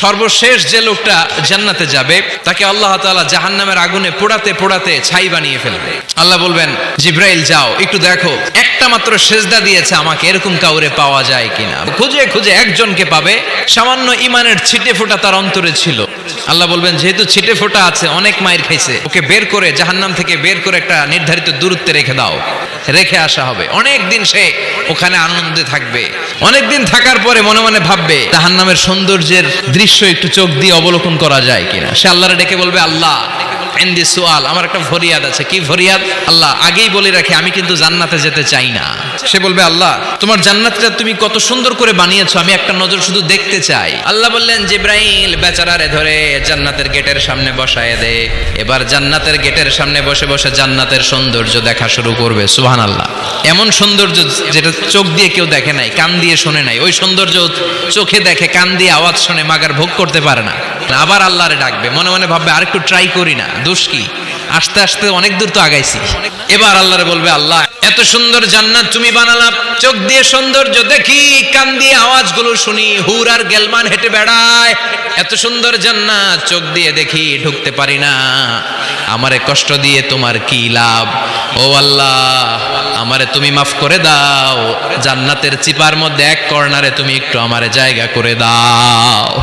সর্বশেষ যে লোকটা জান্নাতে যাবে, তাকে আল্লাহ তাআলা জাহান্নামের আগুনে পোড়াতে পোড়াতে ছাই বানিয়ে ফেলবে। আল্লাহ বলবেন, জিব্রাইল, যাও, একটু দেখো, একটা মাত্র সেজদা দিয়েছে আমাকে, এরকম কাউরে পাওয়া যায় কিনা? খুঁজে খুঁজে একজনকে পাবে, সামান্য ইমানের ছিটে ফোঁটা তার অন্তরে ছিল। আল্লাহ বলবেন, যেহেতু ছিটে ফোঁটা আছে, অনেক মায়ের খাইছে, ওকে বের করে জাহান্নাম থেকে বের করে একটা নির্ধারিত দূরত্বে রেখে দাও। রেখে আসা হবে। অনেক দিন সে ওখানে আনন্দে থাকবে। অনেক দিন থাকার পরে মনে মনে ভাববে, জাহান্নামের সৌন্দর্যের দৃশ্য একটু চোখ দিয়ে অবলোকন করা যায় কিনা। সে আল্লাহরে ডেকে বলবে, আল্লাহ এন্দি সোয়াল আমার একটা ফরিয়াদ আছে। কি ফরিয়াদ আল্লাহ, আগেই বলে রাখি, আমি কিন্তু জান্নাতে যেতে চাই না। সে বলবে, আল্লাহ, তোমার জান্নাতটা তুমি কত সুন্দর করে বানিয়েছো, আমি একটা নজর শুধু দেখতে চাই। আল্লাহ বললেন বেচারারে ধরে জান্নাতের গেটের সামনে বসায় দে। এবার জান্নাতের গেটের সামনে বসে বসে জান্নাতের সৌন্দর্য দেখা শুরু করবে। সুবহান আল্লাহ এমন সৌন্দর্য যেটা চোখ দিয়ে কেউ দেখে নাই, কান দিয়ে শোনে নাই। ওই সৌন্দর্য চোখে দেখে, কান দিয়ে আওয়াজ শুনে, মাগার ভোগ করতে পারে না। আবার আল্লাহরে ডাকবে। মনে মনে ভাববে, আরেকটু ট্রাই করি না। দোষ কি? আস্তে আস্তে অনেক দূর তো আগাইছি। এবার আল্লাহরে বলবে, আল্লাহ, এত সুন্দর জান্নাত তুমি বানালাম। চোখ দিয়ে সৌন্দর্য দেখি, কান দিয়ে আওয়াজগুলো শুনি। হুর আর গেলমান হেঁটে বেড়ায়। এত সুন্দর জান্নাত চোখ দিয়ে দেখি, ঢুকতে পারি না। আমারে কষ্ট দিয়ে তোমার কি লাভ? ও আল্লাহ, আমারে তুমি মাফ করে দাও। জান্নাতের চিপার মধ্যে এক কর্নারে তুমি একটু আমারে জায়গা করে দাও।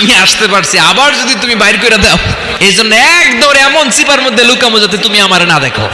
আমি আসতে পারছি, আবার যদি তুমি বাইর করে দাও। এই জন্য এক দৌড়ে এমন চিপার মধ্যে লুকামো যাতে তুমি আমার না দেখো।